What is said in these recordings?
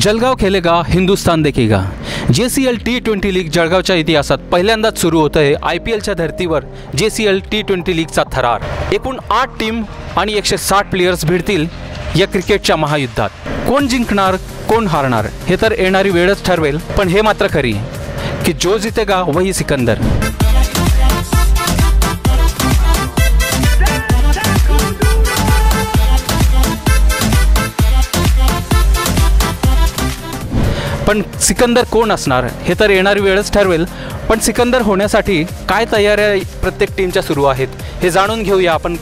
जळगाव खेलेगा हिंदुस्तान देखेगा J C L T twenty league जळगावच्या इतिहासात पहिल्यांदाच सुरू होतं आहे आय पी एलच्या धर्तीवर J C L T twenty लीगचा थरार. एकूण आठ टीम आणि एकशे साठ प्लेयर्स भिडतील या क्रिकेटच्या महायुद्धात. कोण जिंकणार कोण हारणार हे तर येणारी वेळच ठरवेल पण हे मात्र खरी की जो जितेगा वही सिकंदर. पण सिकंदर कोण असणार? हे तर येणारी वेळच ठरवेल. पण सिकंदर होण्यासाठी काय तयाऱ्या प्रत्येक टीमच्या सुरू आहेत हे जाणून घेऊया आपण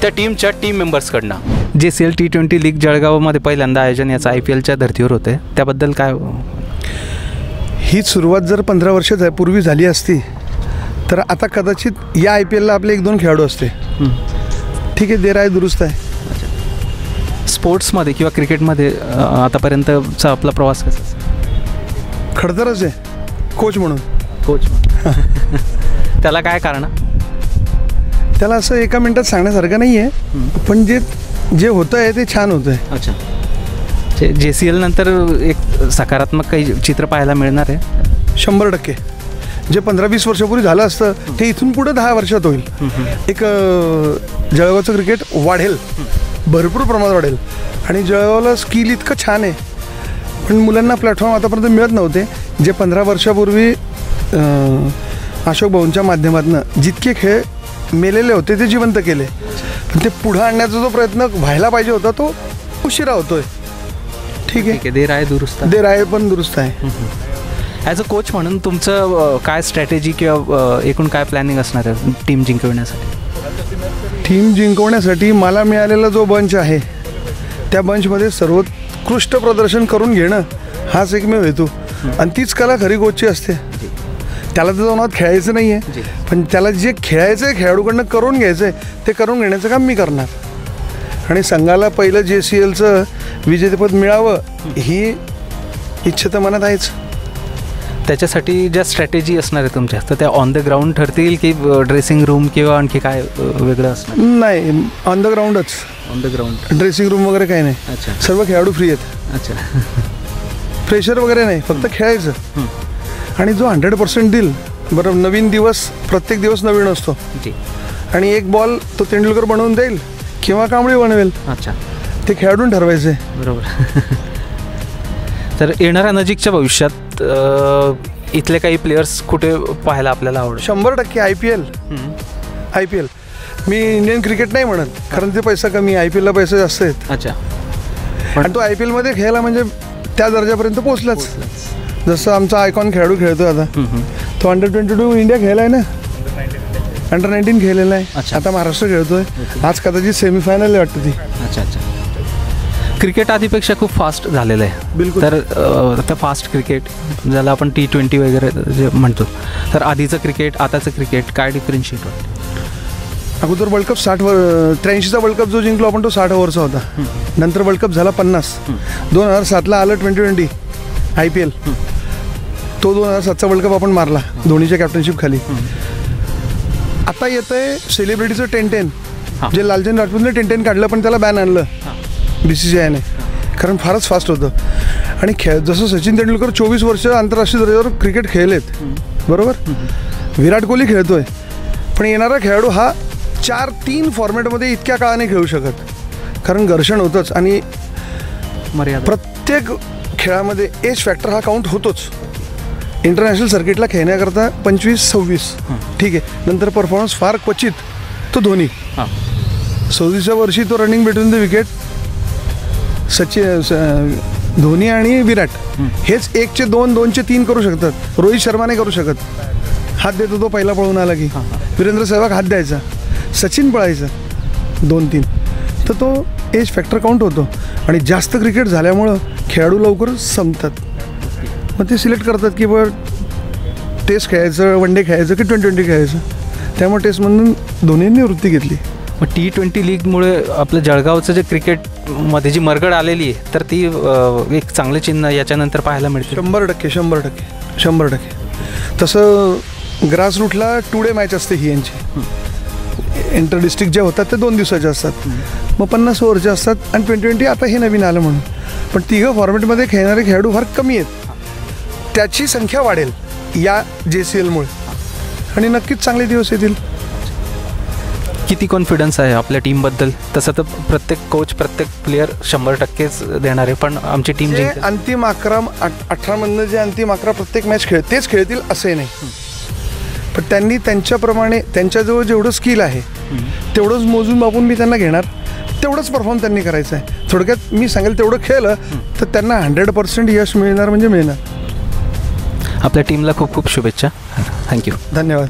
त्या टीमच्या team मेंबर्सकडनं J C L T twenty league जळगावमध्ये पहिल्यांदा आयोजन याचं आय पी एलच्या धर्तीवर होते त्याबद्दल काय? ही सुरुवात जर पंधरा वर्ष पूर्वी झाली असती तर आता कदाचित या आय पी एलला आपले एक दोन खेळाडू असते. ठीक आहे देर आहे दुरुस्त आहे. स्पोर्ट्समध्ये किंवा क्रिकेटमध्ये आतापर्यंतचा आपला प्रवास कसा? खडतरच आहे. कोच म्हणून. कोच त्याला काय कारण? त्याला असं एका मिनटात सांगण्यासारखं नाही आहे पण जे जे होतं आहे ते छान होतं आहे अच्छा. जे सी एल नंतर एक सकारात्मक काही चित्र पाहायला मिळणार आहे? शंभर टक्के. जे पंधरा वीस वर्षापूर्वी झालं असतं ते इथून पुढे दहा वर्षात होईल. एक जळगावचं क्रिकेट वाढेल. भरपूर प्रमाणात वाढेल. आणि जळगावला स्किल इतकं छान आहे. पण मुलांना प्लॅटफॉर्म आतापर्यंत मिळत नव्हते. जे पंधरा वर्षापूर्वी अशोक भाऊंच्या माध्यमातून जितके खेळ मेलेले होते ते जिवंत केले. पण ते पुढं आणण्याचा जो प्रयत्न व्हायला पाहिजे होता तो उशिरा होतोय. ठीक ठीक आहे आहे देर आहे दुरुस्त दे राय पण दुरुस्त आहे. ॲज अ कोच म्हणून तुमचं काय स्ट्रॅटेजी किंवा एकूण काय प्लॅनिंग असणार आहे टीम जिंकवण्यासाठी? टीम जिंकवण्यासाठी मला मिळालेला जो बंच आहे त्या बंचमध्ये सर्वोत्कृष्ट प्रदर्शन करून घेणं हाच एकमेव हेतू. आणि तीच कला खरी कोचची असते. त्याला तर जाऊन खेळायचं नाही. आहे पण त्याला जे खेळायचं आहे खेळाडूकडनं करून घ्यायचं आहे ते करून घेण्याचं काम मी करणार. आणि संघाला पहिलं जे सी एलचं विजेतेपद मिळावं ही इच्छा तर मनात आहेच. त्याच्यासाठी ज्या स्ट्रॅटेजी असणार आहे तुमच्या तर त्या ऑन द ग्राउंड ठरतील की ड्रेसिंग रूम किंवा आणखी काय वेगळं असणार? नाही on the ग्राउंडच on the ground dressing room वगैरे काही नाही. अच्छा. सर्व खेळाडू फ्री आहेत. अच्छा. प्रेशर वगैरे नाही फक्त खेळायचं. आणि जो हंड्रेड पर्सेंट देईल बरं नवीन दिवस प्रत्येक दिवस नवीन असतो. आणि एक बॉल तो तेंडुलकर बनवून देईल किंवा कांबळी बनवेल. अच्छा. ते खेळाडून ठरवायचे. बरोबर. तर येणाऱ्या नजीकच्या भविष्यात इथले काही प्लेयर्स कुठे पाहायला आपल्याला आवडेल? शंभर टक्के I P L I P L me Indian cricket नाही म्हणत कारण ते पैसा कमी आय पी एलला पैसे जास्त आहेत. अच्छा. आणि तो आय पी एलमध्ये खेळायला म्हणजे त्या दर्जापर्यंत पोहोचलाच. जसं आमचा आयकॉन खेळाडू खेळतो आता. तो अंडर ट्वेंटी टू इंडिया खेळलाय ना? अंडर नाईन्टीन खेळलेला आहे. अच्छा. आता महाराष्ट्र खेळतोय. आज कदाचित सेमीफायनल वाटतं ती. अच्छा अच्छा. क्रिकेट आधीपेक्षा खूप फास्ट झालेलं आहे. बिलकुल. तर आता फास्ट क्रिकेट ज्याला आपण टी ट्वेंटी वगैरे जे म्हणतो तर आधीचं क्रिकेट आताचं क्रिकेट काय डिफरन्शिएट वाटतं अगोदर वर्ल्ड कप साठ वर त्र्याऐंशीचा वर्ल्ड कप जो जिंकलो आपण तो साठ ओव्हरचा होता. नंतर वर्ल्ड कप झाला पन्नास. दोन हजार सातला आलं twenty twenty I P L तो दोन हजार सातचा वर्ल्ड कप आपण मारला धोनीच्या कॅप्टनशिप खाली. आता येत आहे सेलिब्रिटीचं टेन टेन. जे लालचंद राजपूतने टेन टेन काढलं पण त्याला बॅन आणलं. बी सी सी आयने कारण फारच फास्ट होतं. आणि खेळ जसं सचिन तेंडुलकर चोवीस वर्ष आंतरराष्ट्रीय दर्जावर क्रिकेट खेळलेत. बरोबर? विराट कोहली खेळतोय. पण येणारा खेळाडू हा चार तीन फॉर्मॅटमध्ये इतक्या काळाने खेळू शकत. कारण घर्षण होतंच आणि मर्यादा. प्रत्येक खेळामध्ये एज फॅक्टर हा काउंट होतोच. इंटरनॅशनल सर्किटला खेळण्याकरता पंचवीस सव्वीस. ठीक आहे. नंतर परफॉर्मन्स फार क्वचित तो धोनी. हां. सव्वीसच्या वर्षी तो running between the wicket Sachin Dhoni आणि विराट हेच एकचे दोन दोनचे तीन करू शकतात. रोहित शर्मा नाही करू शकत. हात देतो तो पहिला पळून आला की. वीरेंद्र सहवाग हात द्यायचा. सचिन पळायचं. दोन तीन. तर तो एज फॅक्टर काउंट होतो. आणि जास्त क्रिकेट झाल्यामुळं खेळाडू लवकर संपतात. मग ते सिलेक्ट करतात की बरं टेस्ट खेळायचं वन डे खेळायचं की ट्वेंटी ट्वेंटी खेळायचं? त्यामुळे टेस्टमधून धोनींनी निवृत्ती घेतली. मग टी ट्वेंटी लीगमुळे आपलं जळगावचं जे क्रिकेटमध्ये जी मरगड आलेली आहे तर ती एक चांगलं चिन्ह याच्यानंतर पाहायला मिळते शंभर टक्के शंभर टक्के शंभर टक्के. तसं ग्रासरूटला टू डे मॅच असते ही यांची. इंटर डिस्ट्रिक्ट जे होतात ते दोन दिवसाचे असतात. मग पन्नास ओव्हरचे असतात आणि ट्वेंटी ट्वेंटी आता हे नवीन आलं म्हणून. पण तिघं फॉर्मॅटमध्ये खेळणारे खेळाडू फार कमी आहेत. त्याची संख्या वाढेल या जे सी एलमुळे आणि नक्कीच चांगले दिवस येतील. किती कॉन्फिडन्स आहे आपल्या टीमबद्दल तसं तर प्रत्येक कोच प्रत्येक प्लेअर शंभर टक्केच देणार आहे. पण आमची टीम जे अंतिम अकरा अठरामधनं जे अंतिम अकरा प्रत्येक मॅच खेळ तेच खेळतील असंही नाही. पण त्यांनी त्यांच्याप्रमाणे त्यांच्याजवळ जेवढं स्किल आहे तेवढंच मोजून मापून मी त्यांना घेणार. तेवढंच परफॉर्म त्यांनी करायचं आहे थोडक्यात मी सांगेल तेवढं खेळलं तर त्यांना हंड्रेड पर्सेंट यश मिळणार म्हणजे मिळणार. आपल्या टीमला खूप खूप शुभेच्छा. थँक्यू धन्यवाद.